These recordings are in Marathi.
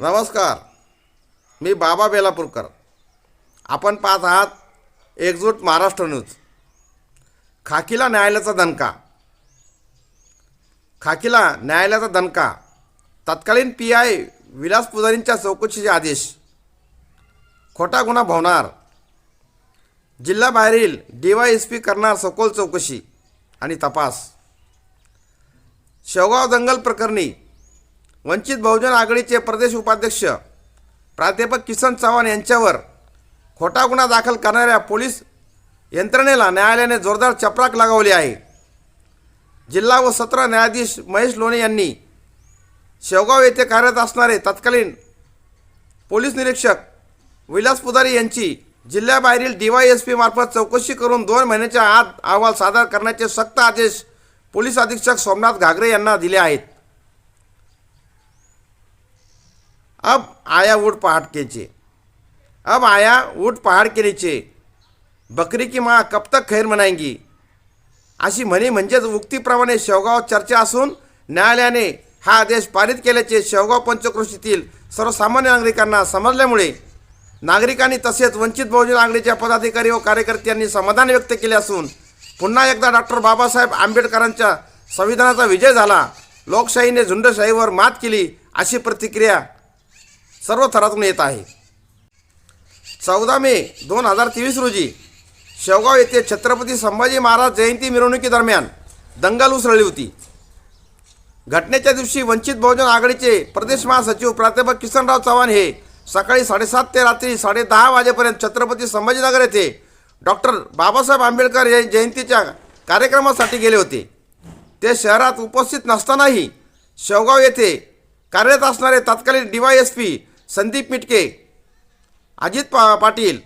नमस्कार. मी बाबा बेलापूरकर. आपण पाहत आहात एकजूट महाराष्ट्र न्यूज. खाकीला न्यायालयाचा दणका. खाकीला न्यायालयाचा दणका. तत्कालीन पी आय विलास पुजारींच्या चौकशीचे आदेश. खोटा गुन्हा भवणार. जिल्ह्याबाहेरील डी वाय एस पी करणार सखोल चौकशी आणि तपास. शेवगाव दंगल प्रकरणी वंचित बहुजन आघाडीचे प्रदेश उपाध्यक्ष प्राध्यापक किसन चव्हाण यांच्यावर खोटा गुन्हा दाखल करणाऱ्या पोलीस यंत्रणेला न्यायालयाने जोरदार चपराक लगावली आहे. जिल्हा व सत्र न्यायाधीश महेश लोणे यांनी शेवगाव येथे कार्यरत असणारे तत्कालीन पोलीस निरीक्षक विलास पुजारी यांची जिल्ह्याबाहेरील डी वाय एस पी मार्फत चौकशी करून दोन महिन्याच्या आत अहवाल सादर करण्याचे सक्त आदेश पोलीस अधीक्षक सोमनाथ घागरे यांना दिले आहेत. अब आया ऊट पहाड़ के नीचे। अब आया ऊट पहाड़ के नीचे। बकरी की माँ कब तक खैर मनाएंगी? अशी म्हणी म्हणजेच उक्तीप्रमाणे शेवगाव चर्चा असून न्यायालयाने हा आदेश पारित केल्याचे शेवगाव पंचक्रोशीतील सर्वसामान्य नागरिकांना समजल्यामुळे नागरिकांनी तसेच वंचित बहुजन आघाडीच्या पदाधिकारी व कार्यकर्त्यांनी समाधान व्यक्त केले असून पुन्हा एकदा डॉक्टर बाबासाहेब आंबेडकरांच्या संविधानाचा विजय झाला. लोकशाहीने झुंडशाहीवर मात केली अशी प्रतिक्रिया सर्व थरातून येत आहे. चौदा मे दोन हजार तेवीस रोजी शेवगाव येथे छत्रपती संभाजी महाराज जयंती मिरवणुकीदरम्यान दंगल उसळली होती. घटनेच्या दिवशी वंचित बहुजन आघाडीचे प्रदेश महासचिव प्राध्यापक किसनराव चव्हाण हे सकाळी साडेसात ते रात्री साडेदहा वाजेपर्यंत छत्रपती संभाजीनगर येथे डॉक्टर बाबासाहेब आंबेडकर या जयंतीच्या कार्यक्रमासाठी गेले होते. ते शहरात उपस्थित नसतानाही शेवगाव येथे कार्यरत असणारे तत्कालीन D Y S P Sandeep Mitke Ajit पा पाटील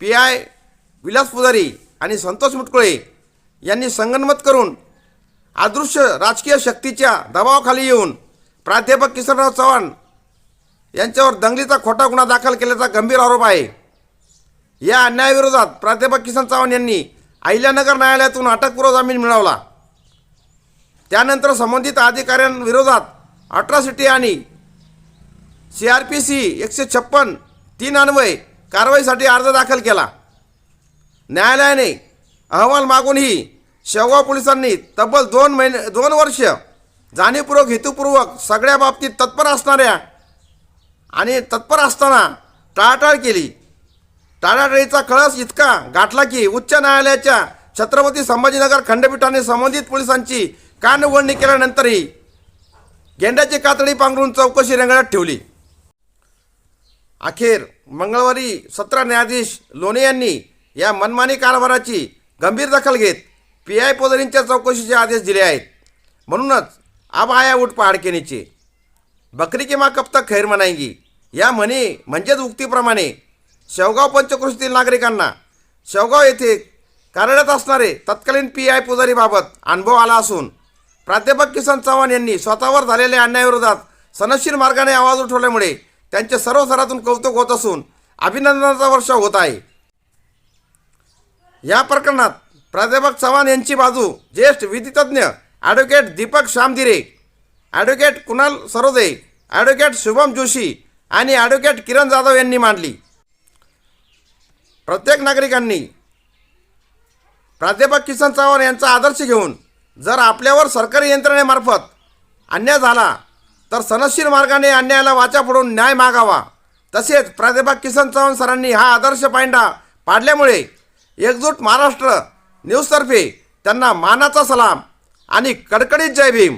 पी आय विलास पुजारी आणि संतोष मुटकुळे यांनी संगनमत करून अदृश्य राजकीय शक्तीच्या दबावाखाली येऊन प्राध्यापक किसनराव चव्हाण यांच्यावर दंगलीचा खोटा गुन्हा दाखल केल्याचा गंभीर आरोप आहे. या अन्यायाविरोधात प्राध्यापक किसन चव्हाण यांनी अहिल्यानगर न्यायालयातून अटकपूर्व जामीन मिळवला. त्यानंतर संबंधित अधिकाऱ्यांविरोधात अट्रॉसिटी आणि सी आर पी सी एकशे छप्पन तीन अन्वय कारवाईसाठी अर्ज दाखल केला. न्यायालयाने अहवाल मागूनही शेवगाव पोलिसांनी तब्बल दोन महिने दोन वर्ष जाणीवपूर्वक हेतुपूर्वक सगळ्या बाबतीत तत्पर असणाऱ्या आणि तत्पर असताना टाळाटाळ केली. टाळाटाळीचा कळस इतका गाठला की उच्च न्यायालयाच्या छत्रपती संभाजीनगर खंडपीठाने संबंधित पोलिसांची कानउघडणी केल्यानंतरही गेंड्याची कातडी पांघरून चौकशी रंगण्यात ठेवली. अखेर मंगळवारी सत्र न्यायाधीश लोणे यांनी या मनमानी कारभाराची गंभीर दखल घेत पी आय पोदरींच्या चौकशीचे आदेश दिले आहेत. म्हणूनच अब आया उठ पहाडकेनीचे बकरी किमा कब तक खैर म्हणायगी. या म्हणी म्हणजेच उक्तीप्रमाणे शेवगाव पंचकृषीतील नागरिकांना शेवगाव येथे कार्यरत असणारे तत्कालीन पी आय पुजारीबाबत अनुभव आला असून प्राध्यापक किसन चव्हाण यांनी स्वतःवर झालेल्या अन्यायाविरोधात सनशील मार्गाने आवाज उठवल्यामुळे त्यांचे सर्व स्तरातून कौतुक होत असून अभिनंदनाचा वर्षाव होत आहे. या प्रकरणात प्राध्यापक चव्हाण यांची बाजू ज्येष्ठ विधितज्ञ advocate Deepak Shyamdhire advocate Kunal Sarode advocate Shubham Joshi आणि ॲडव्होकेट किरण जाधव यांनी मांडली. प्रत्येक नागरिकांनी प्राध्यापक किसन चव्हाण यांचा आदर्श घेऊन जर आपल्यावर सरकारी यंत्रणेमार्फत अन्याय झाला तर सनशील मार्गाने अन्यायाला वाचा फोडून न्याय मागावा. तसेच प्राध्यापक किसन चव्हाण सरांनी हा आदर्श पायंडा पाडल्यामुळे एकजूट महाराष्ट्र न्यूजतर्फे त्यांना मानाचा सलाम आणि कडकडीत जय भीम.